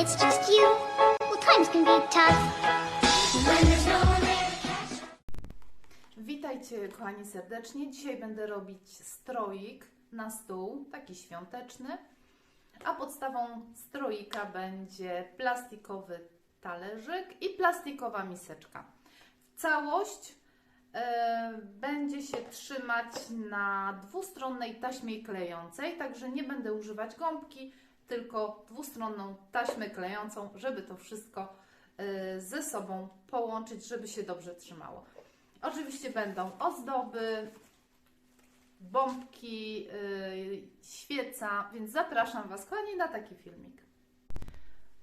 it's just you, well, times can be tough. No Witajcie kochani serdecznie. Dzisiaj będę robić stroik na stół, taki świąteczny. A podstawą stroika będzie plastikowy talerzyk i plastikowa miseczka. Całość e, będzie się trzymać na dwustronnej taśmie klejącej, także nie będę używać gąbki, tylko dwustronną taśmę klejącą, żeby to wszystko e, ze sobą połączyć, żeby się dobrze trzymało. Oczywiście będą ozdoby, bombki, yy, świeca, więc zapraszam Was kochani na taki filmik.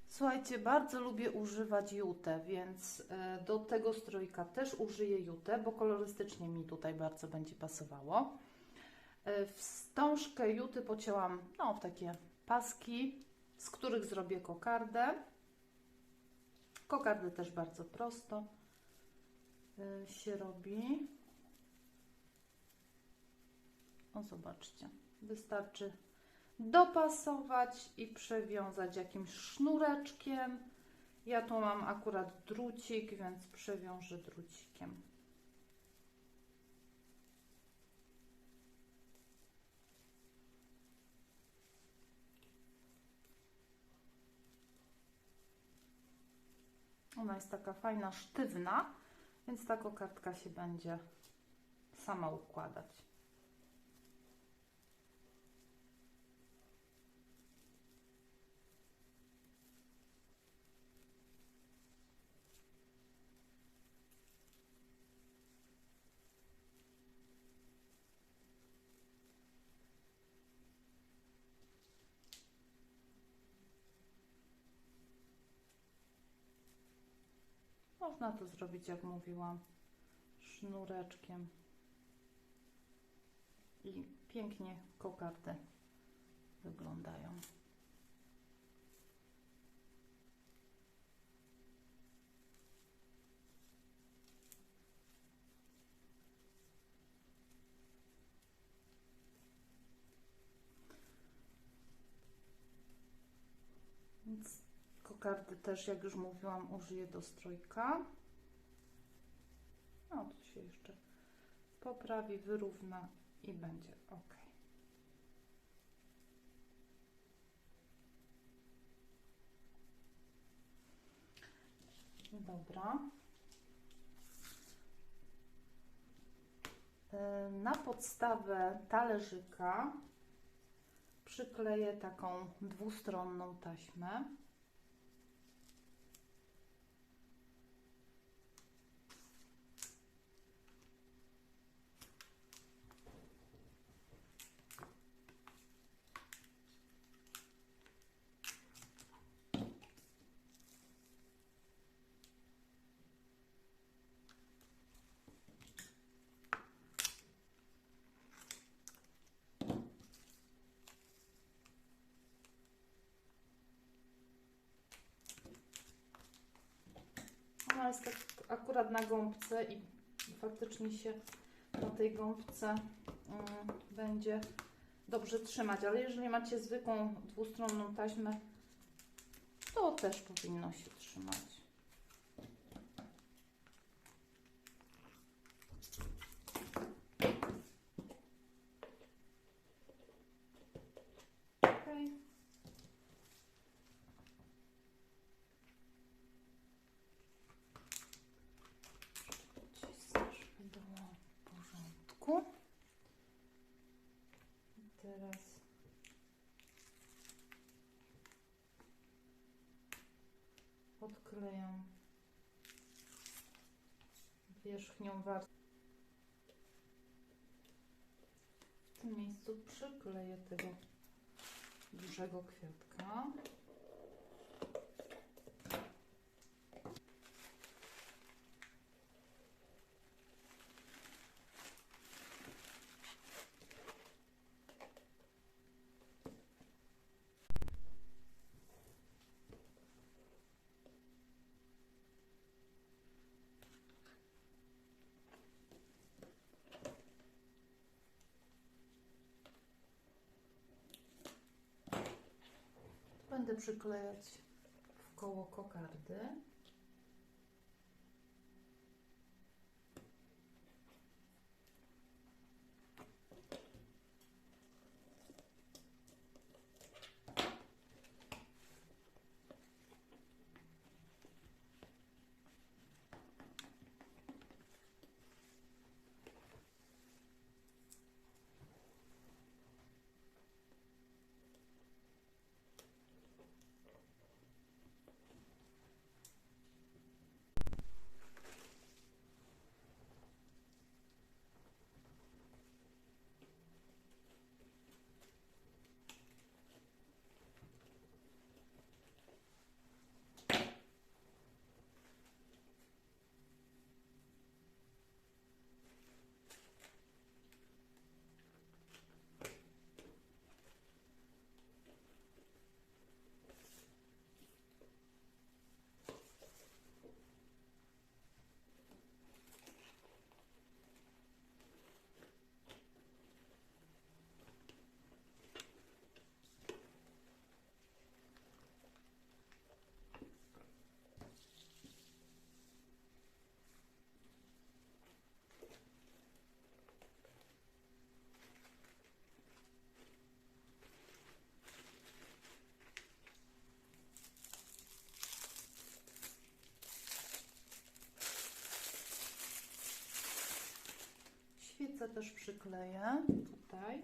Słuchajcie, bardzo lubię używać jutę, więc yy, do tego strójka też użyję jutę, bo kolorystycznie mi tutaj bardzo będzie pasowało. Wstążkę juty pocięłam no, w takie paski, z których zrobię kokardę. Kokardę też bardzo prosto y, się robi. O, zobaczcie. Wystarczy dopasować i przewiązać jakimś sznureczkiem. Ja tu mam akurat drucik, więc przewiążę drucikiem. Ona jest taka fajna, sztywna, więc ta kokardka się będzie sama układać. Można to zrobić, jak mówiłam, sznureczkiem. I pięknie kokardy wyglądają. Więc kokardy też, jak już mówiłam, użyję do strójka. No, to się jeszcze poprawi, wyrówna i będzie ok. Dobra. E, Na podstawę talerzyka przykleję taką dwustronną taśmę. Jest tak akurat na gąbce i faktycznie się na tej gąbce mm, będzie dobrze trzymać, ale jeżeli macie zwykłą dwustronną taśmę, to też powinno się trzymać. Okay. Cisnąć było w porządku. I teraz odklejam wierzchnią warstwę. W tym miejscu przykleję tego dużego kwiatka. Będę przyklejać w koło kokardy. Też przykleję tutaj.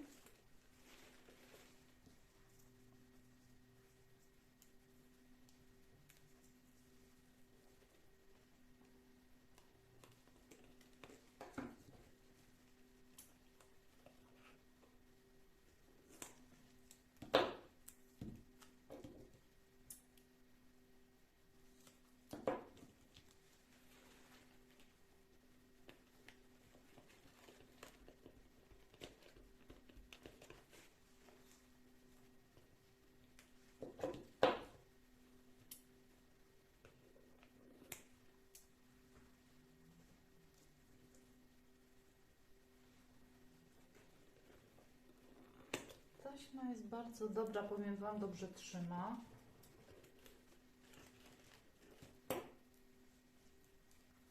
Taśma jest bardzo dobra, powiem Wam, dobrze trzyma.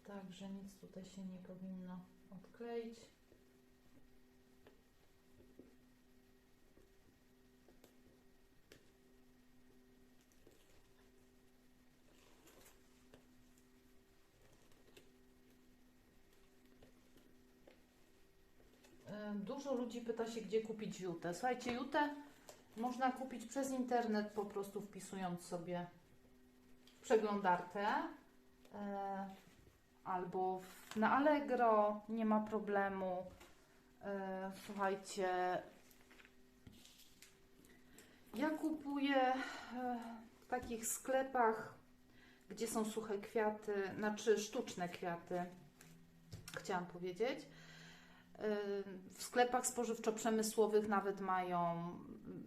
Także nic tutaj się nie powinno odkleić. E, Dużo ludzi pyta się, gdzie kupić jutę. Słuchajcie, jutę można kupić przez internet, po prostu wpisując sobie przeglądarkę e, albo w, na Allegro, nie ma problemu. E, słuchajcie, ja kupuję e, w takich sklepach, gdzie są suche kwiaty, znaczy sztuczne kwiaty, chciałam powiedzieć. Y, W sklepach spożywczo-przemysłowych nawet mają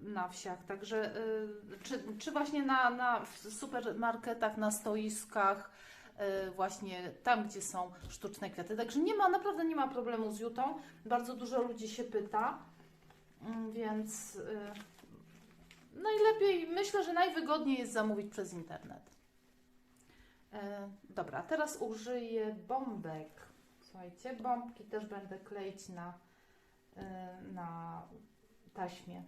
na wsiach, także y, czy, czy właśnie na, na supermarketach, na stoiskach, y, właśnie tam, gdzie są sztuczne kwiaty. Także nie ma, naprawdę nie ma problemu z jutą. Bardzo dużo ludzi się pyta, Mm, więc najlepiej, myślę, że najwygodniej jest zamówić przez internet. Dobra, teraz użyję bombek. Słuchajcie, bombki też będę kleić na, y, na taśmie.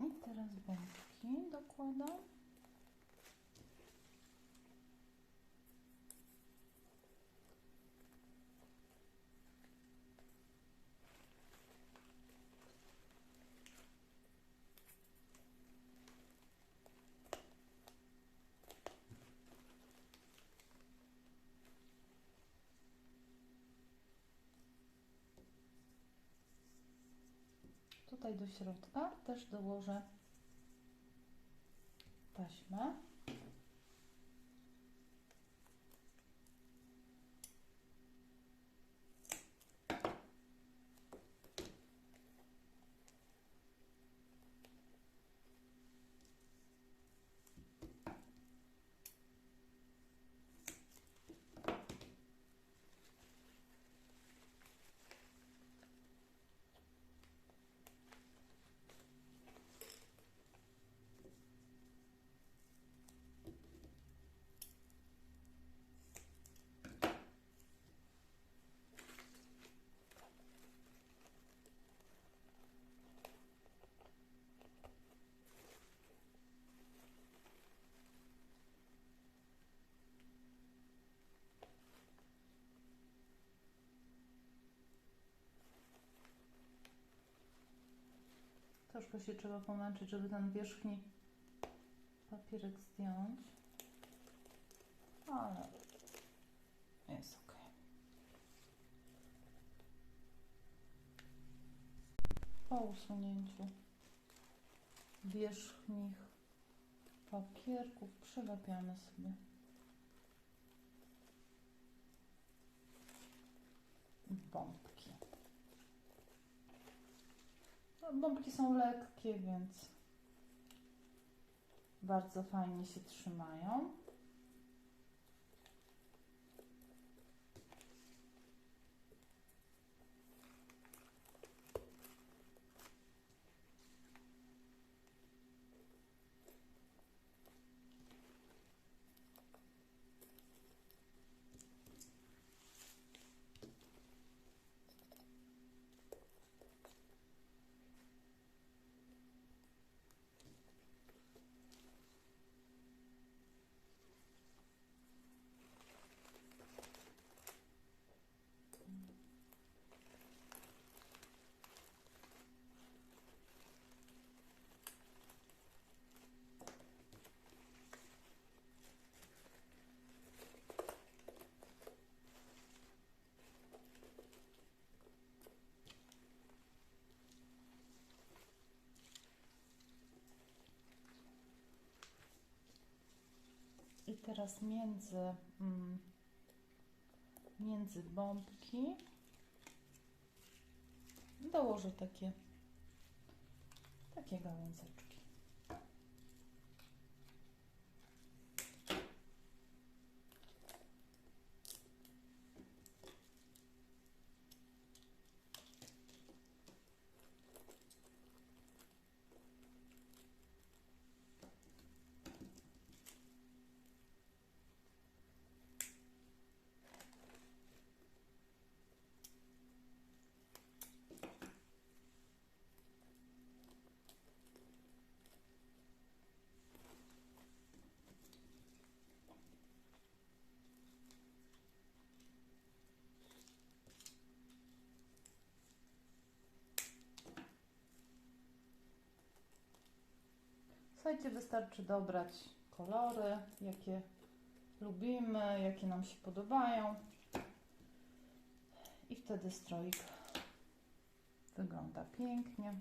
I teraz bombki dokładam. Tutaj do środka też dołożę taśmę. Troszkę się trzeba pomęczyć, żeby ten wierzchni papierek zdjąć. Ale jest ok. Po usunięciu wierzchnich papierków przylepiamy sobie bombki. Bombki są lekkie, więc bardzo fajnie się trzymają. I teraz między, mm, między bombki dołożę takie, takie gałązeczki. Słuchajcie, wystarczy dobrać kolory, jakie lubimy, jakie nam się podobają. I wtedy stroik wygląda pięknie.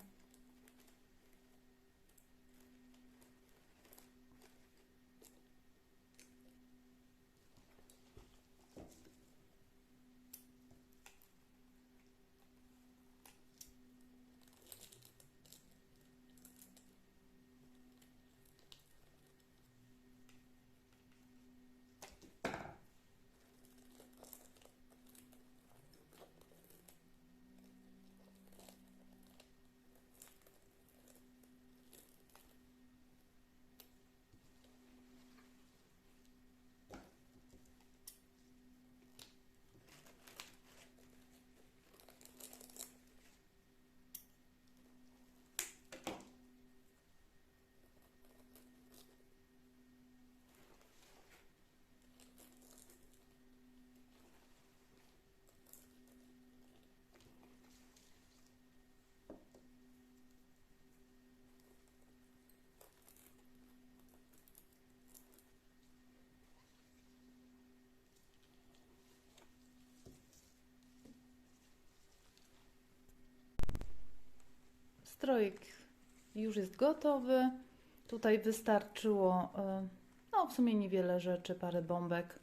Strojek już jest gotowy. Tutaj wystarczyło, e, no w sumie niewiele rzeczy, parę bombek,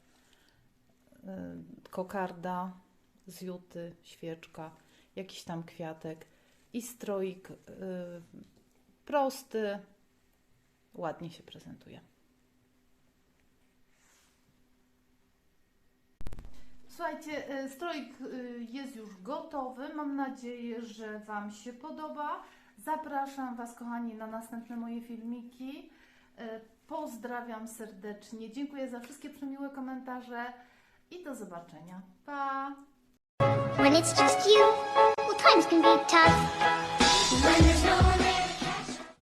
e, kokarda z juty, świeczka, jakiś tam kwiatek i stroik e, prosty, ładnie się prezentuje. Słuchajcie, stroik e, jest już gotowy. Mam nadzieję, że Wam się podoba. Zapraszam Was, kochani, na następne moje filmiki. E, Pozdrawiam serdecznie. Dziękuję za wszystkie przemiłe komentarze i do zobaczenia. Pa! When it's just you, well, times can be tough. When